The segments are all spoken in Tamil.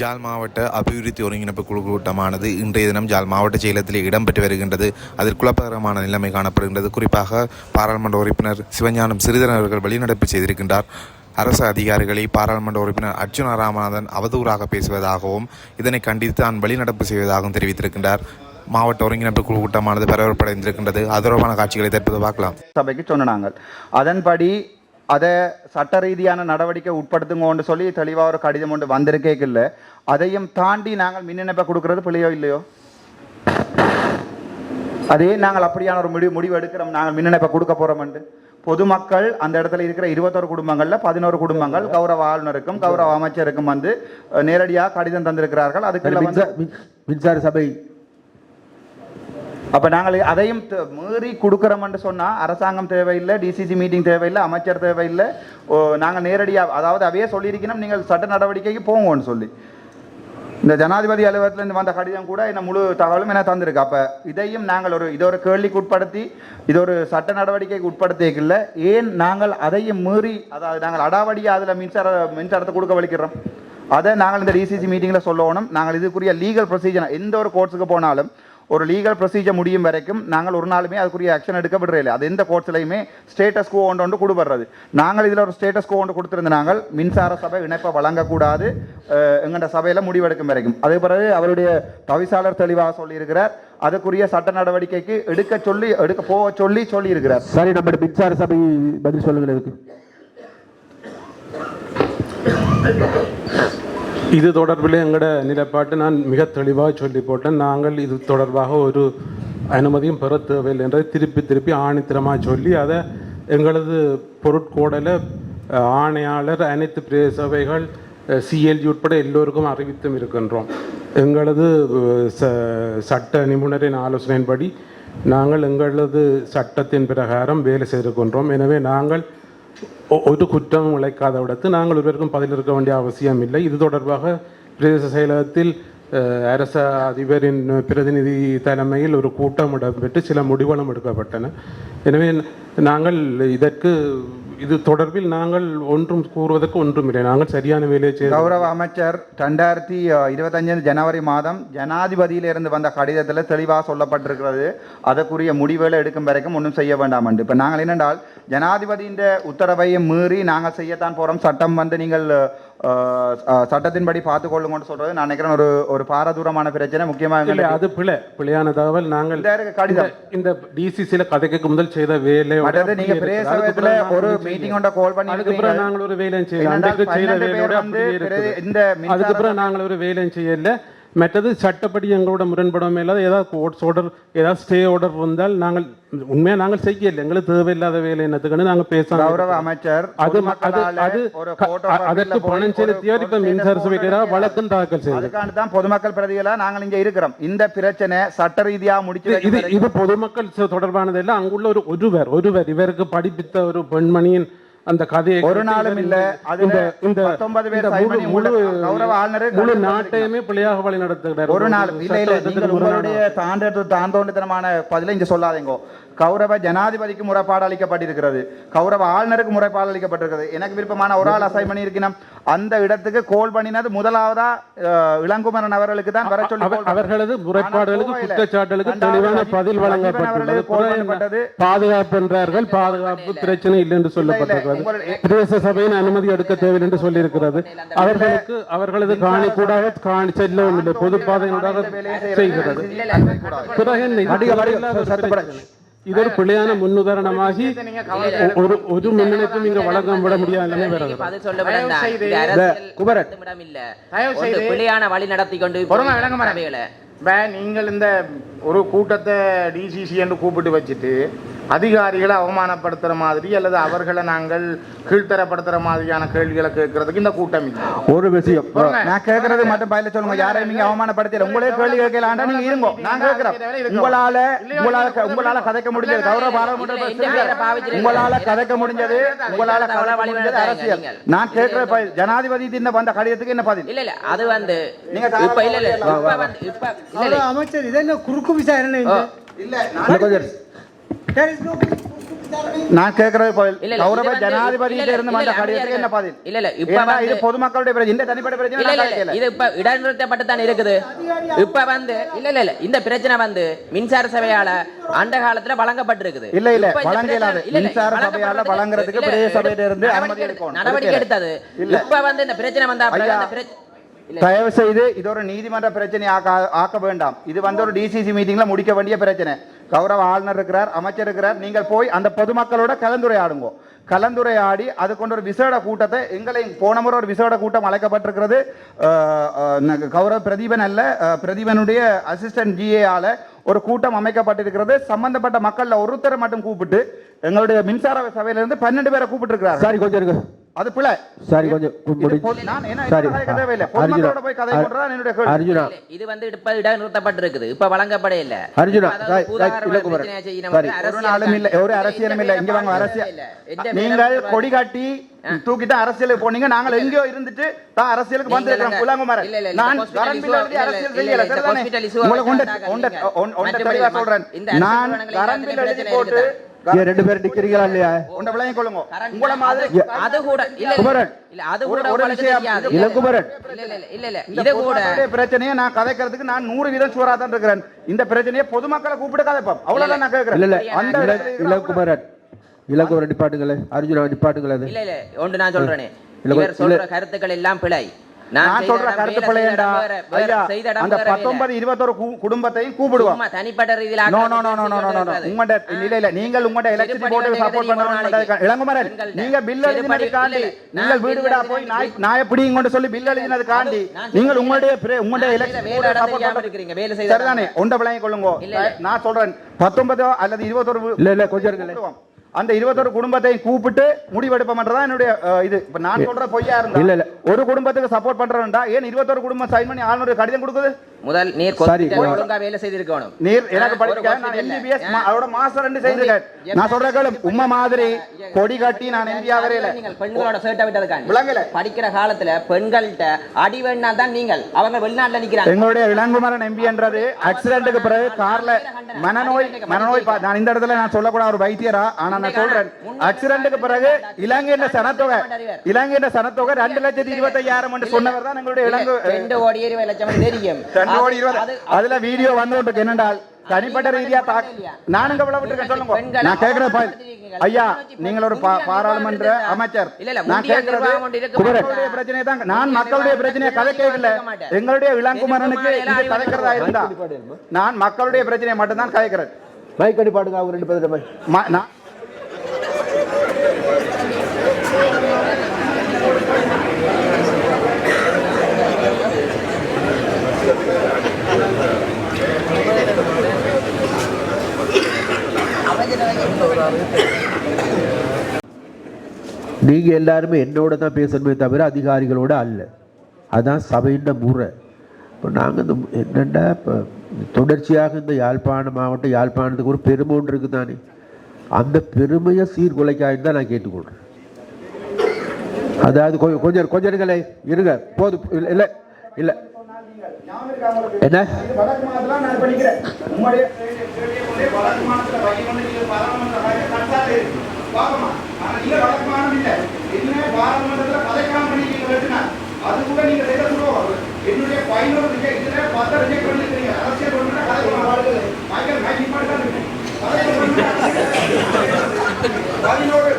ஜாழ் மாவட்ட அபிவிருத்தி ஒருங்கிணைப்பு குழு கூட்டமானது இன்றைய தினம் ஜாழ் மாவட்ட செயலகத்தில் இடம்பெற்று வருகின்றது. அதில் குழப்பகரமான நிலைமை காணப்படுகின்றது. குறிப்பாக பாராளுமன்ற உறுப்பினர் சிவஞானம் சிறிதரன் அவர்கள் வெளிநடப்பு செய்திருக்கின்றார். அரசு அதிகாரிகளை பாராளுமன்ற உறுப்பினர் அர்ஜுனா ராமநாதன் அவதூறாக பேசுவதாகவும் இதனை கண்டித்து தான் வெளிநடப்பு செய்வதாகவும் தெரிவித்திருக்கின்றார். மாவட்ட ஒருங்கிணைப்பு குழு கூட்டமானது பரவற்படைந்திருக்கின்றது. அது தொடர்பான காட்சிகளை தற்போது பார்க்கலாம். சபைக்கு சொன்னாங்க. அதன்படி அதை சட்ட ரீதியான நடவடிக்கை உட்படுத்துங்கன்னு சொல்லி தெளிவாக ஒரு கடிதம் ஒன்று வந்திருக்கே இல்லை அதையும் தாண்டி நாங்கள் மின் இணைப்பை கொடுக்கறது பிள்ளையோ இல்லையோ? அதே நாங்கள் அப்படியான ஒரு முடிவு முடிவு எடுக்கிறோம். நாங்கள் மின் இணைப்பை கொடுக்க போகிறோம்ட்டு பொதுமக்கள் அந்த இடத்துல இருக்கிற இருபத்தொரு குடும்பங்களில் பதினோரு குடும்பங்கள் கௌரவ ஆளுநருக்கும் கௌரவ அமைச்சருக்கும் வந்து நேரடியாக கடிதம் தந்திருக்கிறார்கள். மின்- மின்சார சபை அப்போ நாங்கள் அதையும் மீறி கொடுக்குறோம்னு சொன்னால் அரசாங்கம் தேவையில்லை டிசிசி மீட்டிங் தேவையில்லை அமைச்சர் தேவையில்லை. ஓ, நேரடியாக அதாவது அவையே சொல்லியிருக்கணும் நீங்கள் சட்ட நடவடிக்கைக்கு போங்கன்னு சொல்லி. இந்த ஜனாதிபதி அலுவலகத்திலேருந்து வந்த கடிதம் கூட என்ன முழு தகவலும் என்ன தந்திருக்கு. அப்போ இதையும் நாங்கள் ஒரு இதை ஒரு கேள்விக்கு உட்படுத்தி இது ஒரு சட்ட நடவடிக்கைக்கு உட்படுத்திக்கல ஏன் நாங்கள் அதையும் மீறி அதாவது நாங்கள் அடாவடியாக அதில் மின்சார மின்சாரத்தை கொடுக்க வலிக்கிறோம்? அதை நாங்கள் இந்த டிசிசி மீட்டிங்கில் சொல்லணும். நாங்கள் இதுக்குரிய லீகல் ப்ரொசீஜர் எந்த ஒரு கோர்ட்ஸுக்கு போனாலும் ஒரு லீகல் ப்ரொசீஜர் முடியும் வரைக்கும் நாங்கள் ஒரு நாளுமே அதுக்குரிய ஆக்ஷன் எடுக்கப்படுற இல்லை அது எந்த கோர்ட்ஸ்லையுமே ஸ்டேட்டஸ் கோ ஒன்று ஒன்று கொடுபடுறது. நாங்கள் இதில் ஒரு ஸ்டேட்டஸ் கோ ஒன்று கொடுத்துருந்த நாங்கள் மின்சார சபை இணைப்பை வழங்கக்கூடாது எங்கள்ட சபையில் முடிவெடுக்கும் வரைக்கும். அதே பிறகு அவருடைய தவிசாளர் தெளிவாக சொல்லியிருக்கிறார். அதுக்குரிய சட்ட நடவடிக்கைக்கு எடுக்க சொல்லி எடுக்க போக சொல்லி சொல்லியிருக்கிறார். சரி நம்ம மின்சார சபை பதில் சொல்லுங்கள் இதுக்கு இது தொடர்பில் எங்களோட நிலைப்பாட்டை நான் மிக தெளிவாக சொல்லி போட்டேன் நாங்கள் இது தொடர்பாக ஒரு அனுமதியும் பெற தேவையில்லை என்றதை திருப்பி திருப்பி ஆணித்தரமாக சொல்லி அதை எங்களது பொருட்கோடல ஆணையாளர் அனைத்து பிரதேச சபைகள் சிஎல்ஜி உட்பட எல்லோருக்கும் அறிவித்தும் இருக்கின்றோம். எங்களது ச- சட்ட நிபுணரின் ஆலோசனையின்படி நாங்கள் எங்களது சட்டத்தின் பிரகாரம் வேலை செய்திருக்கின்றோம். எனவே நாங்கள் ஒரு குற்றம் உழைக்காத விடத்து நாங்கள் ஒருவருக்கும் பதில் இருக்க வேண்டிய அவசியம் இல்லை. இது தொடர்பாக பிரதேச செயலகத்தில் அரச அதிபரின் பிரதிநிதி தலைமையில் ஒரு கூட்டம் இடம்பெற்று சில முடிவுகளும் எடுக்கப்பட்டன. எனவே நாங்கள் இதற்கு இது தொடர்பில் நாங்கள் ஒன்றும் கூறுவதற்கு ஒன்றும் இல்லை நாங்கள் சரியான வேலையை செய்ய கௌரவ அமைச்சர் ரெண்டாயிரத்தி இருபத்தஞ்சு ஜனவரி மாதம் ஜனாதிபதியிலிருந்து வந்த கடிதத்தில் தெளிவாக சொல்லப்பட்டிருக்கிறது. அதற்குரிய முடிவுகளை எடுக்கும் வரைக்கும் ஒன்றும் செய்ய வேண்டாம் என்று. இப்போ நாங்கள் என்னென்றால் ஜனாதிபதியின் உத்தரவையும் மீறி நாங்கள் செய்யத்தான் போகிறோம் சட்டம் வந்து நீங்கள் சட்டத்தின்படி பார்த்துக்கொள்ளுங்கன்னு சொல்றது நான் நினைக்கிறேன் ஒரு ஒரு பாரதூரமான பிரச்சனை. முக்கியமாக அது பிழை. பிழையான தகவல் நாங்கள் கடிதம். இந்த- டிசிசியில் கதைக்கு முதல் செய்த மற்றது நீங்க அதுக்கப்புறம் ஒரு மீட்டிங் கொண்ட கால் பண்ணி அதுக்கப்புறம் நாங்கள் ஒரு வேலையும் செய்யல. செய்த வேலையோட இந்த அதுக்கப்புறம் நாங்கள் ஒரு வேலையும் செய்யல. மற்றது சட்டப்படி எங்களோட முரண்படாமல் இல்லாத ஏதாவது கோர்ட்ஸ் ஆர்டர் ஏதாவது ஸ்டே ஆர்டர் இருந்தால் நாங்கள் உண்மையாக நாங்கள் செய்யல எங்களுக்கு தேவையில்லாத வேலை என்னத்துக்குன்னு நாங்கள் பேச கௌரவ அமைச்சர் அது அது அதற்கு பணம் செலுத்தியவர் இப்ப மின்சார சபைக்கு வழக்கம் தாக்கல் அதுக்காண்டி தான் பொதுமக்கள் பிரதிகளா நாங்கள் இங்க இருக்கிறோம். இந்த பிரச்சனை சட்ட ரீதியா முடிச்சு இது இது பொதுமக்கள் தொடர்பானது இல்லை. அங்குள்ள ஒரு ஒருவர் ஒருவர் இவருக்கு படிப்பித்த ஒரு பெண்மணியின் அந்த கதையை ஒரு நாளும் இல்ல. இந்த இந்த 19 பேர் முழு கௌரவ ஆளுநரே நாட்டையுமே பிழையாக வழி நடத்துகிறார் ஒரு நாள் இல்ல இல்ல உங்களுடைய தாண்ட தாந்தோண்டித்தனமான பதிலை இங்க சொல்லாதீங்க. கௌரவ ஜனாதிபதிக்கு முறைப்பாடு அளிக்கப்பட்டிருக்கிறது. கௌரவ ஆளுநருக்கு முறைப்பாடு அளிக்கப்பட்டிருக்கிறது. எனக்கு விருப்பமான ஒரு ஆள் அசைன் பண்ணியிருக்கணும். அந்த இடத்துக்கு கோல் பண்ணினது முதலாவதா இளங்குமரன் அவர்களுக்கு தான் வர சொல்லி அவர்களது முறைப்பாடுகளுக்கு. குற்றச்சாட்டுகளுக்கு தெளிவான பதில் பண்ணப்பட்டது. பாதுகாப்பு என்றார்கள். பாதுகாப்பு பிரச்சனை இல்லை என்று சொல்லப்பட்டிருக்கிறது. பிரதேச சபையின் அனுமதி எடுக்க தேவையில்லை என்று சொல்லியிருக்கிறது. அவர்களுக்கு அவர்களது காணி கூடாக காணி செல்லவும் இல்லை பொது பாதையினூடாக செய்கிறது. பிறகு இது ஒரு பிழையான முன்னுதாரணமாகி ஒரு ஒரு மின்னணைக்கும் இங்க வழங்க விட முடியாத பிழையான வழி நடத்தி கொண்டு நீங்கள் இந்த ஒரு கூட்டத்தை டிசிசி என்று கூப்பிட்டு வச்சுட்டு அதிகாரிகளை அவமானப்படுத்துற மாதிரி அல்லது அவர்களை நாங்கள் கீழ்த்தரப்படுத்துற மாதிரியான கேள்விகளை கேட்கறதுக்கு இந்த கூட்டம் இல்லை ஒரு விஷயம். நான் கேட்கறது மட்டும் பயில சொல்லுங்க யாரையும் நீங்க அவமானப்படுத்தல உங்களே கேள்வி கேட்கலாண்டா நீங்க இருங்க நான் கேட்கிறேன் உங்களால உங்களால உங்களால கதைக்க முடிஞ்சது கௌரவ பாராளுமன்ற. உங்களால கதைக்க முடிஞ்சது உங்களால முடிஞ்சது அரசியல். நான் கேட்கிற ஜனாதிபதி இந்த வந்த கடிதத்துக்கு என்ன பதில் இல்ல இல்ல அது வந்து நீங்க இப்ப இல்ல இல்ல அமைச்சர் இதென்ன குறுக்கு விசாரணை இல்ல நான் கேட்கறது பதில். கௌரவ இல்ல, இருந்து வந்த கடிதத்துக்கு என்ன பதில்? இல்ல, இல்ல, இப்ப இது பொதுமக்களுடைய பிரச்சனை. இந்த தனிப்பட்ட பிரச்சனை இல்ல இல்ல. இது இப்ப இடைநிறுத்தப்பட்டு தான் இருக்குது. இப்ப வந்து இல்ல இல்ல இல்ல இந்த பிரச்சனை வந்து மின்சார சபையால அந்த காலத்துல வழங்கப்பட்டிருக்குது. இல்ல, இல்ல, இப்ப இந்த வழங்க பிரச்சனை- இயலாது. இல்ல, இல்ல, மின்சார சபையால வழங்குறதுக்கு பிரதேச சபையில இருந்து நடவடிக்கை அனுமதி எடுக்கணும். நடவடிக்கை எடுத்தது. இப்ப வந்து இந்த பிரச்சனை வந்தா அந்த பிரச்சனை தயவு செய்து இது ஒரு நீதிமன்ற பிரச்சனை ஆக்க ஆக்க வேண்டாம். இது வந்து ஒரு டிசிசி மீட்டிங்ல முடிக்க வேண்டிய பிரச்சனை. கௌரவ ஆளுநர் இருக்கிறார் அமைச்சர் இருக்கிறார். நீங்கள் போய் அந்த பொதுமக்களோட கலந்துரையாடுங்க. கலந்துரையாடி அது கொண்டு ஒரு விசேட கூட்டத்தை எங்களை போன முறை ஒரு விசேட கூட்டம் அழைக்கப்பட்டிருக்கிறது. கௌரவ பிரதீபன் அல்ல பிரதீபனுடைய அசிஸ்டன்ட் ஜிஏஆல ஒரு கூட்டம் அமைக்கப்பட்டிருக்கிறது. சம்பந்தப்பட்ட மக்களில் ஒருத்தரை மட்டும் கூப்பிட்டு எங்களுடைய மின்சார சபையிலிருந்து பன்னெண்டு பேரை கூப்பிட்டு இருக்கிறார் சாரி கொஞ்சம் இருக்கு அது பிழை. சாரி கொஞ்சம் நான் என்ன பொதுமக்களோட போய் கதை என்னுடைய கேள்வி? அர்ஜுனா. இது வந்து இப்ப இடைநிறுத்தப்பட்டிருக்குது. இப்ப வழங்கப்பட இல்ல. அர்ஜுனா, ஒரு அரசியல் நாளும் இல்ல தான். ஒரு அரசியலும் இல்ல. இங்க வாங்க அரசியல் நீங்கள் கொடி காட்டி தூக்கிட்டு அரசியலுக்கு போனீங்க. நாங்கள் எங்கேயோ இருந்துட்டு தான் அரசியலுக்கு வந்திருக்கிறோம் இந்த நான் அரசியல் செய்யல. இந்த சரிதானே hospital issue உங்களை கொண்டு வந்தாங்க ஒண்ட நீங்க. ஒண்ட மற்றபடி தெளிவா சொல்றேன் நான் நிறுவனங்கள் கரண்ட் பில் எழுதி போட்டு ரெண்டு பேரும் நிக்கிறீங்களா இல்லையா? உண்ட விளையம் கொள்ளுங்க. கரண்ட் உங்களை மாதிரி அது- கூட இல்ல இல்ல, குமரன். இல்ல அது ஒரு விஷயம். இல்ல இல்ல இல்ல, இல்ல இல்ல இது பிரச்சனையை நான் கதைக்கிறதுக்கு நான் நூறு வீதம் தான் இருக்கிறேன். இந்த பிரச்சனையை பொதுமக்களை கூப்பிட்டு கதைப்போம் அவ்வளவுதான் நான் இல்ல இல்ல. கேட்கிறேன் அந்த நிப்பாட்டுங்களே. அர்ஜுனா நிப்பாட்டுங்களே. இல்ல இல்ல ஒன்று நான் சொல்றேனே. இல்ல, இவர் சொல்ற இல்ல. கருத்துக்கள் எல்லாம் பிழை. நான் சொல்ற கருத்து பிள்ளையண்டா ஐயா அந்த. பத்தொன்பது இருபத்தொரு குடும்பத்தையும் கூப்பிடுவோம் சும்மா தனிப்பட்ட ரீதியில் நோ ஆட்கள் no no no no no no இருக்காது. உங்கள்ட்ட இல்ல இல்ல நீங்கள் உங்கள்ட்ட எலக்ட்ரிசிட்டி செருப்படி போர்டு வேண்டிய சப்போர்ட் கதை நீங்க. இளங்குமரன் பில் இல்ல, இல்ல. நீங்கள் வீடு வீடா போய் எழுதினது நாய் சொல்லி பில் நீங்கள் செய்த உங்களுடைய உங்களுடைய எலக்ட்ரிசிட்டி போர்டு சப்போர்ட் வேலை சரிதானே விளங்கி கொள்ளுங்க. நான் சொல்றேன் பத்தொன்பதோ அல்லது இருபத்தொரு இல்ல இல்ல கொஞ்சம். அந்த இருபத்தொரு குடும்பத்தையும் கூப்பிட்டு முடிவெடுப்போம்ன்றதான் என்னுடைய இது இப்ப நான் சொல்ற பொய்யா இருந்தா இல்ல, இல்ல. ஒரு குடும்பத்துக்கு சப்போர்ட் பண்றேன்டா ஏன் இருபத்தொரு குடும்பம் சைன் பண்ணி ஆளுநர் கடிதம் கொடுக்குது முதல் நீர் ஒழுங்கா வேலை செய்திருக்கணும் நீர் எனக்கு படிக்க நான். எம்பிபிஎஸ். அதோட மாஸ்டர் ரெண்டு செய்திருக்கேன் நான் சொல்ற கேளு உம்மை மாதிரி கொடி கட்டி நான் எம்பியா வரையில நீங்கள் பெண்களோட சேட்டை விட்டதுக்காண்டி விளங்கல. படிக்கிற காலத்துல பெண்கள்கிட்ட அடி வேணா தான் நீங்கள் அவங்க வெளிநாட்டுல நிக்கிறாங்க எங்களுடைய இளங்குமரன் எம்பி என்றது ஆக்சிடென்ட்டுக்கு பிறகு கார்ல மனநோய் மனநோய் நான் இந்த இடத்துல நான் சொல்லக்கூடாத ஒரு வைத்தியரா ஆனா நான் சொல்றேன். ஆக்சிடென்ட்டுக்கு பிறகு இலங்கையின் சனத்தொகை இலங்கையின் சனத்தொகை ரெண்டு லட்சத்தி இருபத்தி ஐயாயிரம் என்று சொன்னவர் தான் எங்களுடைய இலங்கை ரெண்டு கோடி இருபது லட்சம் தெரியும். ரெண்டு கோடி இருபது அது- அதுல வீடியோ வந்து கொண்டு என்னென்றால் தனிப்பட்ட ரீதியா நானுங்க விட்டுருக்கேன் சொல்லுங்க. நான் கேட்கிற பாய் ஐயா நீங்கள் ஒரு பாராளுமன்ற அமைச்சர். நான் கேட்கிறது மக்களுடைய பிரச்சனையை தான் நான் மக்களுடைய பிரச்சனையை கதை கேட்கல எங்களுடைய இளங்குமரனுக்கு இது கதைக்கிறதா இருந்தா நான் மக்களுடைய பிரச்சனையை மட்டும் தான் கதைக்கிறேன். மைக் அடி பாடுங்க அவங்க ரெண்டு ம- நான் நீங்கள் எல்லாருமே என்னோட தான் பேசணுமே தவிர அதிகாரிகளோட அல்ல. அதுதான் சபையின் முறை. இப்போ நாங்கள் இந்த என்னென்னா இப்போ தொடர்ச்சியாக இந்த யாழ்ப்பாண மாவட்டம் யாழ்ப்பாணத்துக்கு ஒரு பெருமை ஒன்று இருக்குது தானே. அந்த பெருமையை சீர்குலைக்காயின்னு தான் நான் கேட்டுக்கொள்கிறேன் அதாவது கொஞ்சம் கொஞ்சம் கொஞ்சம் இருங்களே இருங்க போதும் இல்லை இல்லை இல்லை. என்ன? இது வடக்கு மாநிலத்துல நான் படிக்கிறேன் உங்களுடைய வடக்கு மாநிலத்துல வைக்கணும் நீங்க பாராளுமன்ற கட்டாது பாக்கமா ஆனா நீங்க வடக்கு மாநிலம் இல்ல. என்ன பாராளுமன்றத்துல பதக்காம பண்ணீங்க வெட்டினா அது கூட நீங்க செய்த சொல்லுவோம் என்னுடைய பதினோரு ரிஜெக்ட் இதுல பத்து ரிஜெக்ட் பண்ணிருக்கீங்க அரசியல் ஒன்று கதை மைக்கேல் மேட்சிங் பண்ணி தான் இருக்கேன் பதினோரு.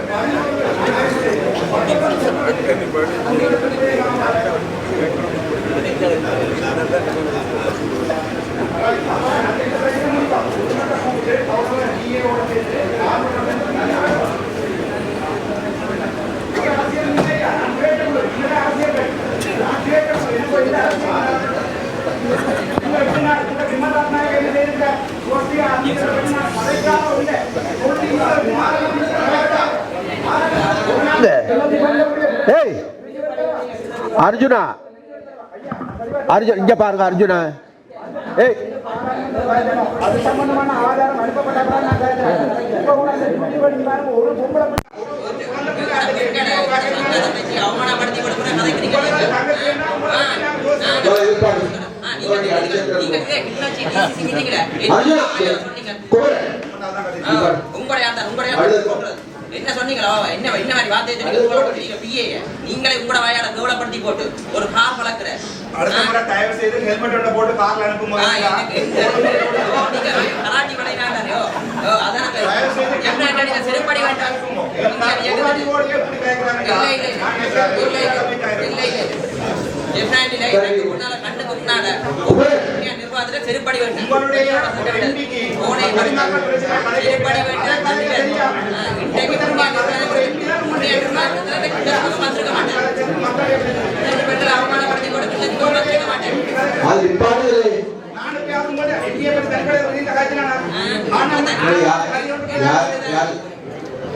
ஏய் அர்ஜுனா. அர்ஜுன் இங்க பாருங்க அர்ஜுனா. ஏய். அது சம்பந்தமான ஆதாரம் அனுப்பப்பட்டதான் என்ன சொன்னீங்களோ என்ன என்ன மாதிரி வார்த்தையை கேவலப்படுத்தி பிஏ நீங்களே உங்களோட வாயால கேவலப்படுத்தி போட்டு ஒரு கார் வளர்க்குற அடுத்த முறை தயவு செய்து ஹெல்மெட் ஒன்று போட்டு கார்ல அனுப்பும் ஆ, எனக்கு இந்த- நீங்க கராட்டி விளையாடாரையோ அதான் என்ன நீங்க செருப்படி வேண்டாம் நீங்க இயக்குறது. இல்லை, இல்லை, இல்லை. இல்லை, உங்களுடைய நிர்வாகத்துல செருப்படி வேண்டும் உங்களுடைய எம்பிக்கு போனே பதினான்கு பிரச்சனை கலைஞர் செருப்படி வேண்டும் அதை தெரியும். இன்றைக்கு உங்களுடைய நிர்வாகத்துல வெற்றி வந்திருக்க மாட்டேன் ரெண்டு பேர்கள் அவமானப்படுத்தி கொடுத்து வந்திருக்க மாட்டேன் அது நிப்பாட்டுதலே நானும் யாரும் கூட என்டிஏ பத்தி தனிப்படை இந்த காய்ச்சல் யார் யார்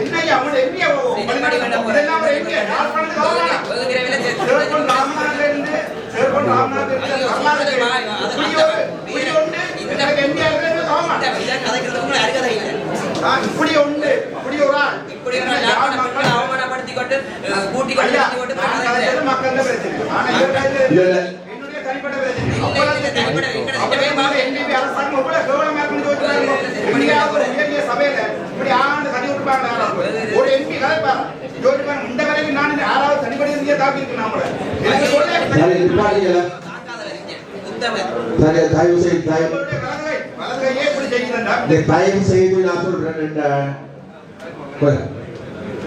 என்னையா அவங்க என்டிஏ செருப்படி வேண்டும் இதெல்லாம் ஒரு என்டிஏ யாழ்ப்பாணத்துக்கு வரலாம் வெகு விரைவில் சிவப்பன் ராமநாதன்ல இருந்து சிவப்பன் ராமநாதன் இருந்து வரலாறு புரியோடு புரியோண்டு எனக்கு என்டிஏ இருந்து சமமா கதைக்கிறது உங்களுக்கு அருகதை இல்லை ஆ, இப்படி உண்டு இப்படி ஒரு ஆள் இப்படி ஒரு யாழ்ப்பாண மக்களை அவமானப்படுத்தி கொண்டு அஹ், கூட்டி கொண்டு ஐயா கூட்டி கொண்டு நான் போய் கலைச்சது மக்கள் தான் பிரச்சனை ஆனா இவர் கலைச்சது இல்ல, இல்ல. என்னுடைய தனிப்பட்ட பிரச்சனை இல்லை, இல்லை, தனிப்பட்ட எங்கட அவ்வளவு சின்னவே பாவே. NDP அரசாங்கம் எவ்வளவு கௌரவமா இருக்குன்னு யோசிச்சு பாருங்க. இந்தியாவுல ஒரு உயரிய சபையில இப்படி ஆண்டு தனி விட்டுப்பாங்க ஒரு எம்பி கதைப்பாங்க யோசிச்சு பாருங்க இந்த வரைக்கும் நான் யாராவது தனிப்படி இருந்தே தாக்கி இருக்கு நாமள எனக்கு சொல்ல சரி நிப்பாட்டுங்களா தாக்காத வரைங்க. உத்தமர். சரி தயவு செய்து தயவு செய்து நான் சொல்றேன்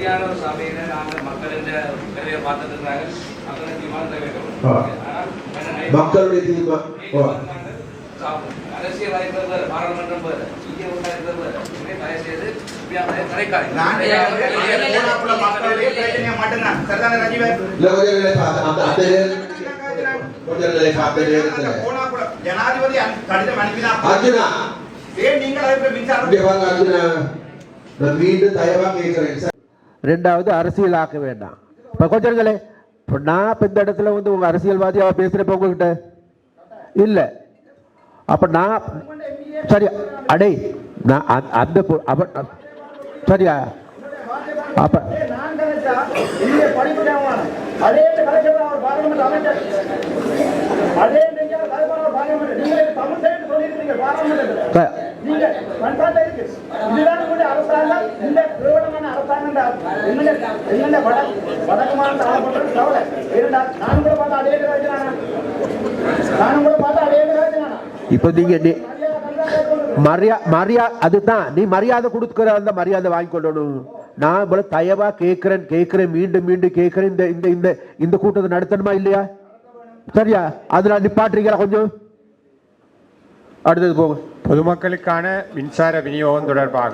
இப்படியான ஒரு சபையில நாங்கள் மக்களின் நிறைய பார்த்துட்டு இருந்தாங்க மக்களுக்கு தீர்மானம் வேண்டும் மக்களுடைய தீர்மா ஓ. அரசியல் வாய்ப்பு பாராளுமன்றம் வேறு இங்கே உண்டாயிருந்தது வேறு. இங்கே தயவு செய்து ஜனாதிபதி கடிதம் அனுப்பினா? அர்ஜுனா. ஏன் நீங்கள் அதை மின்சாரம் மீண்டும் தயவா கேட்கிறேன் ரெண்டாவது அரசியல் ஆக்க வேண்டாம். இப்போ கொஞ்சம் இருங்களே. நான் இப்போ இந்த இடத்துல வந்து உங்க அரசியல்வாதியாவா பேசுறப்ப உங்ககிட்ட? இல்லை. அப்போ நான் சரி அடே நான் அந்த- அந்த சரியா? அப்போ அதே கலைச்சா அவர் பாராளுமன்ற அமைச்சர் அதே நீங்க கலைப்பாளர் பாராளுமன்ற நீங்க தமிழ் சைடு சொல்லியிருந்தீங்க பாராளுமன்றத்தில். க- நீங்க கண்காட்ட இருக்கு. இதுதான் உங்களுடைய அரசாங்கம். இந்த கேவலமான அரசாங்கம் தான். என்னென்ன என்னென்ன வட வடக்கு மாநில ஆளப்படுறது கவலை. ஏனென்றா நானும் கூட பார்த்தா அதே கலைச்சானா நானும் கூட பார்த்தா அதே கலைச்சானா இப்ப நீங்க நீ- மரியா மரியா அதுதான். நீ மரியாதை கொடுக்குற அந்த மரியாதை வாங்கி கொள்ளணும். நான் இவ்வளவு தயவா கேட்கிறேன் கேட்கிறேன் மீண்டும் மீண்டும் கேட்கிறேன் இந்த இந்த இந்த இந்த கூட்டத்தை நடத்தணுமா இல்லையா? சரியா? அதுல நிப்பாட்டுறீங்களா கொஞ்சம்? அடுத்தது போங்க பொதுமக்களுக்கான மின்சார விநியோகம் தொடர்பாக.